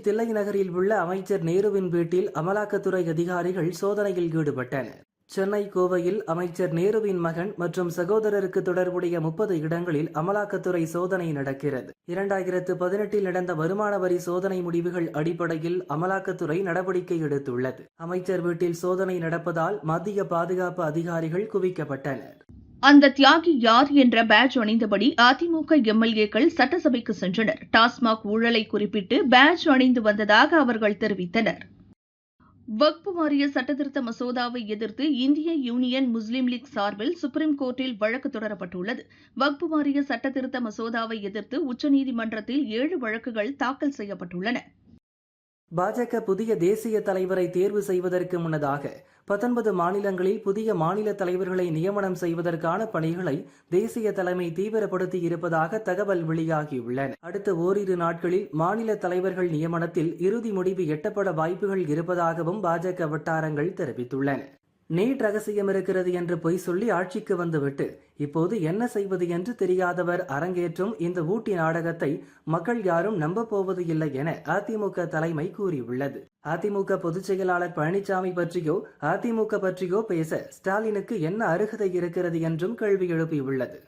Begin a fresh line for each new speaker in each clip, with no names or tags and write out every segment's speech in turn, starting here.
தில்லை நகரில் உள்ள அமைச்சர் நேருவின் வீட்டில் அமலாக்கத்துறை அதிகாரிகள் சோதனையில் ஈடுபட்டனர். சென்னை கோவையில் அமைச்சர் நேருவின் மகன் மற்றும் சகோதரருக்கு தொடர்புடைய முப்பது இடங்களில் அமலாக்கத்துறை சோதனை நடக்கிறது. இரண்டாயிரத்து பதினெட்டில் நடந்த வருமான வரி சோதனை முடிவுகள் அடிப்படையில் அமலாக்கத்துறை நடவடிக்கை எடுத்துள்ளது. அமைச்சர் வீட்டில் சோதனை நடப்பதால் மத்திய பாதுகாப்பு அதிகாரிகள் குவிக்கப்பட்டனர்.
அந்த தியாகி யார் என்ற பேட்ஜ் அணிந்தபடி அதிமுக எம்எல்ஏக்கள் சட்டசபைக்கு சென்றனர். டாஸ்மாக் ஊழலை குறிப்பிட்டு பேட்ஜ் அணிந்து வந்ததாக அவர்கள் தெரிவித்தனர். வக்பு வாரிய சட்டத்திருத்த மசோதாவை எதிர்த்து இந்திய யூனியன் முஸ்லீம் லீக் சார்பில் சுப்ரீம் கோர்ட்டில் வழக்கு தொடரப்பட்டுள்ளது. வக்பு வாரிய சட்டத்திருத்த மசோதாவை எதிர்த்து உச்சநீதிமன்றத்தில் ஏழு வழக்குகள் தாக்கல் செய்யப்பட்டுள்ளன.
பாஜக புதிய தேசிய தலைவரை தேர்வு செய்வதற்கு முன்னதாக பத்தொன்பது மாநிலங்களில் புதிய மாநில தலைவர்களை நியமனம் செய்வதற்கான பணிகளை தேசிய தலைமை தீவிரப்படுத்தி இருப்பதாக தகவல் வெளியாகியுள்ளன. அடுத்த ஓரிரு நாட்களில் மாநில தலைவர்கள் நியமனத்தில் இறுதி முடிவு எட்டப்பட வாய்ப்புகள் இருப்பதாகவும் பாஜக வட்டாரங்கள் தெரிவித்துள்ளன. நீட் ரகசியம் இருக்கிறது என்று பொய் சொல்லி ஆட்சிக்கு வந்துவிட்டு இப்போது என்ன செய்வது என்று தெரியாதவர் அரங்கேற்றும் இந்த ஊட்டி நாடகத்தை மக்கள் யாரும் நம்ப போவது இல்லை என அதிமுக தலைமை கூறியுள்ளது. அதிமுக பொதுச் செயலாளர் பழனிசாமி பற்றியோ அதிமுக பற்றியோ பேச ஸ்டாலினுக்கு என்ன அருகதை இருக்கிறது என்றும் கேள்வி எழுப்பியுள்ளது.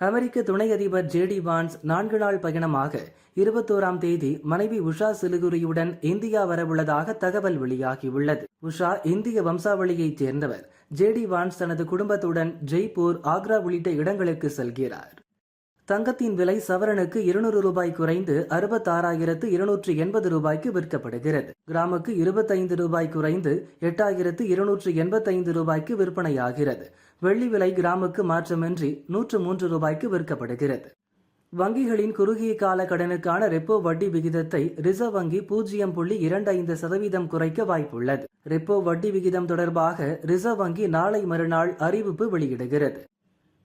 அமெரிக்க துணை அதிபர் ஜேடி வான்ஸ் நான்கு நாள் பயணமாக இருபத்தோராம் தேதி மனைவி உஷா சிலுகுரியுடன் இந்தியா வரவுள்ளதாக தகவல் வெளியாகியுள்ளது. உஷா இந்திய வம்சாவளியைச் சேர்ந்தவர். ஜேடி வான்ஸ் தனது குடும்பத்துடன் ஜெய்ப்பூர் ஆக்ரா உள்ளிட்ட இடங்களுக்கு செல்கிறார். தங்கத்தின் விலை சவரனுக்கு இருநூறு ரூபாய் குறைந்து அறுபத்தாறாயிரத்து இருநூற்று எண்பது ரூபாய்க்கு விற்கப்படுகிறது. கிராமுக்கு இருபத்தைந்து ரூபாய் குறைந்து எட்டாயிரத்து இருநூற்று எண்பத்தைந்து ரூபாய்க்கு விற்பனையாகிறது. வெள்ளி விலை கிராமுக்கு மாற்றமின்றி நூற்று மூன்று ரூபாய்க்கு விற்கப்படுகிறது. வங்கிகளின் குறுகிய கால கடனுக்கான ரெப்போ வட்டி விகிதத்தை ரிசர்வ் வங்கி பூஜ்ஜியம் புள்ளி இரண்டு ஐந்து சதவீதம் குறைக்க வாய்ப்புள்ளது. ரெப்போ வட்டி விகிதம் தொடர்பாக ரிசர்வ் வங்கி நாளை மறுநாள் அறிவிப்பு வெளியிடுகிறது.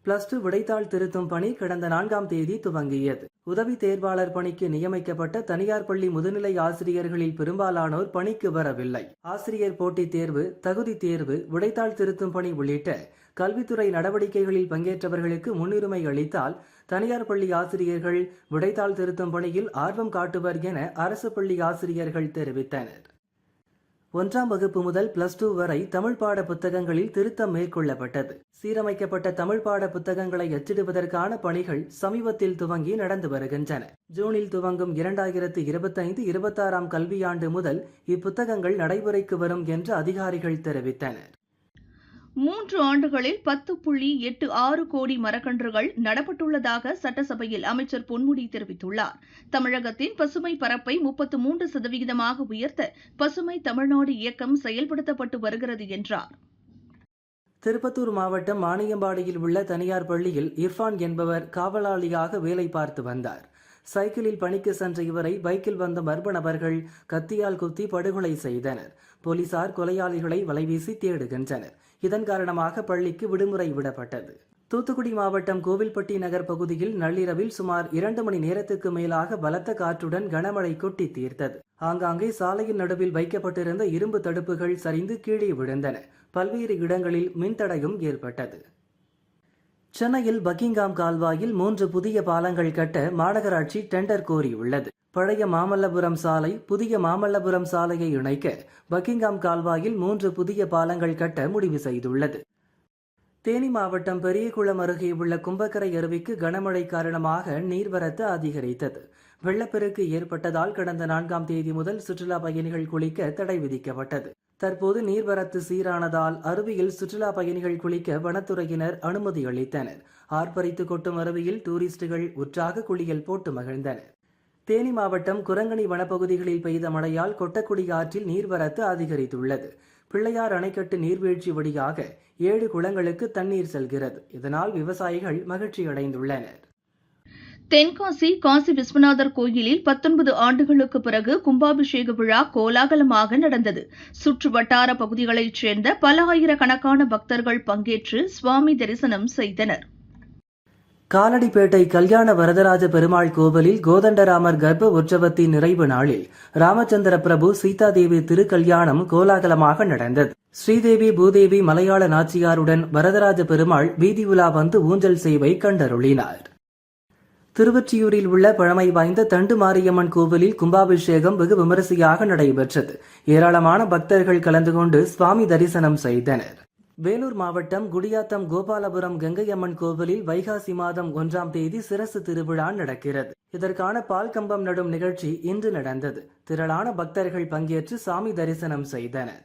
பிளஸ் டூ விடைத்தாள் திருத்தும் பணி கடந்த நான்காம் தேதி துவங்கியது. உதவி தேர்வாளர் பணிக்கு நியமிக்கப்பட்ட தனியார் பள்ளி முதுநிலை ஆசிரியர்களில் பெரும்பாலானோர் பணிக்கு வரவில்லை. ஆசிரியர் போட்டித் தேர்வு தகுதி தேர்வு விடைத்தாள் திருத்தும் பணி உள்ளிட்ட கல்வித்துறை நடவடிக்கைகளில் பங்கேற்றவர்களுக்கு முன்னுரிமை அளித்தால் தனியார் பள்ளி ஆசிரியர்கள் விடைத்தாள் திருத்தும் பணியில் ஆர்வம் காட்டுவர் என அரசு பள்ளி ஆசிரியர்கள் தெரிவித்தனர். ஒன்றாம் வகுப்பு முதல் பிளஸ் டூ வரை தமிழ் பாட புத்தகங்களில் திருத்தம் மேற்கொள்ளப்பட்டது. சீரமைக்கப்பட்ட தமிழ் பாட புத்தகங்களை அச்சிடுவதற்கான பணிகள் சமீபத்தில் துவங்கி நடந்து வருகின்றன. ஜூனில் துவங்கும் இரண்டாயிரத்து இருபத்தைந்து இருபத்தாறாம் கல்வியாண்டு முதல் இப்புத்தகங்கள் நடைமுறைக்கு வரும் என்று அதிகாரிகள் தெரிவித்தனர்.
மூன்று ஆண்டுகளில் பத்து புள்ளி எட்டு ஆறு கோடி மரக்கன்றுகள் நடப்பட்டுள்ளதாக சட்டசபையில் அமைச்சர் பொன்முடி தெரிவித்துள்ளார். தமிழகத்தின் பசுமை பரப்பை முப்பத்து மூன்று சதவிகிதமாக உயர்த்த பசுமை தமிழ்நாடு இயக்கம் செயல்படுத்தப்பட்டு வருகிறது என்றார்.
திருப்பத்தூர் மாவட்டம் மானியம்பாடியில் உள்ள தனியார் பள்ளியில் இர்ஃபான் என்பவர் காவலாளியாக வேலை பார்த்து வந்தார். சைக்கிளில் பணிக்கு சென்ற இவரை பைக்கில் வந்த மர்ம நபர்கள் கத்தியால் குத்தி படுகொலை செய்தனர். போலீசார் கொலையாளிகளை வலைவீசி தேடுகின்றனர். இதன் காரணமாக பள்ளிக்கு விடுமுறை விடப்பட்டது. தூத்துக்குடி மாவட்டம் கோவில்பட்டி நகர் பகுதியில் நள்ளிரவில் சுமார் இரண்டு மணி நேரத்துக்கு மேலாக பலத்த காற்றுடன் கனமழை கொட்டி தீர்த்தது. ஆங்காங்கே சாலையின் நடுவில் வைக்கப்பட்டிருந்த இரும்பு தடுப்புகள் சரிந்து கீழே விழுந்தன. பல்வேறு இடங்களில் மின்தடையும் ஏற்பட்டது. சென்னையில் பக்கிங்காம் கால்வாயில் மூன்று புதிய பாலங்கள் கட்ட மாநகராட்சி டெண்டர் கோரியுள்ளது. பழைய மாமல்லபுரம் சாலை புதிய மாமல்லபுரம் சாலையை இணைக்க பக்கிங்காம் கால்வாயில் மூன்று புதிய பாலங்கள் கட்ட முடிவு செய்துள்ளது. தேனி மாவட்டம் பெரியகுளம் அருகே உள்ள கும்பக்கரை அருவிக்கு கனமழை காரணமாக நீர்வரத்து அதிகரித்தது. வெள்ளப்பெருக்கு ஏற்பட்டதால் கடந்த நான்காம் தேதி முதல் சுற்றுலா பயணிகள் குளிக்க தடை விதிக்கப்பட்டது. தற்போது நீர்வரத்து சீரானதால் அருவியில் சுற்றுலா பயணிகள் குளிக்க வனத்துறையினர் அனுமதி அளித்தனர். ஆர்ப்பரித்து கொட்டும் அருவியில் டூரிஸ்டுகள் உற்சாக குளியல் போட்டு மகிழ்ந்தனர். தேனி மாவட்டம் குரங்கணி வனப்பகுதிகளில் பெய்த மழையால் கொட்டக்குடி ஆற்றில் நீர்வரத்து அதிகரித்துள்ளது. பிள்ளையார் அணைக்கட்டு நீர்வீழ்ச்சி வழியாக ஏழு குளங்களுக்கு தண்ணீர் செல்கிறது. இதனால் விவசாயிகள் மகிழ்ச்சி அடைந்துள்ளனர்
தென்காசி காசி விஸ்வநாதர் கோயிலில் பத்தொன்பது ஆண்டுகளுக்கு பிறகு கும்பாபிஷேக விழா கோலாகலமாக நடந்தது. சுற்று வட்டார பகுதிகளைச் சேர்ந்த பல ஆயிரக்கணக்கான பக்தர்கள் பங்கேற்று சுவாமி தரிசனம் செய்தனர்.
காலடிப்பேட்டை கல்யாண வரதராஜ பெருமாள் கோவிலில் கோதண்டராமர் கர்ப்ப உற்சவத்தின் நிறைவு நாளில் ராமச்சந்திர பிரபு சீதாதேவி திருக்கல்யாணம் கோலாகலமாக நடந்தது. ஸ்ரீதேவி பூதேவி மலையாள நாச்சியாருடன் வரதராஜ பெருமாள் வீதி உலா வந்து ஊஞ்சல் செய்வை கண்டருளினார். திருவொற்றியூரில் உள்ள பழமை வாய்ந்த தண்டு மாரியம்மன் கோவிலில் கும்பாபிஷேகம் வெகு விமரிசையாக நடைபெற்றது. ஏராளமான பக்தர்கள் கலந்து கொண்டு சுவாமி தரிசனம் செய்தனர். வேலூர் மாவட்டம் குடியாத்தம் கோபாலபுரம் கங்கையம்மன் கோவிலில் வைகாசி மாதம் ஒன்றாம் தேதி சிரசு திருவிழா நடக்கிறது. இதற்கான பால் கம்பம் நடும் நிகழ்ச்சி இன்று நடந்தது. திரளான பக்தர்கள் பங்கேற்று சாமி தரிசனம் செய்தனர்.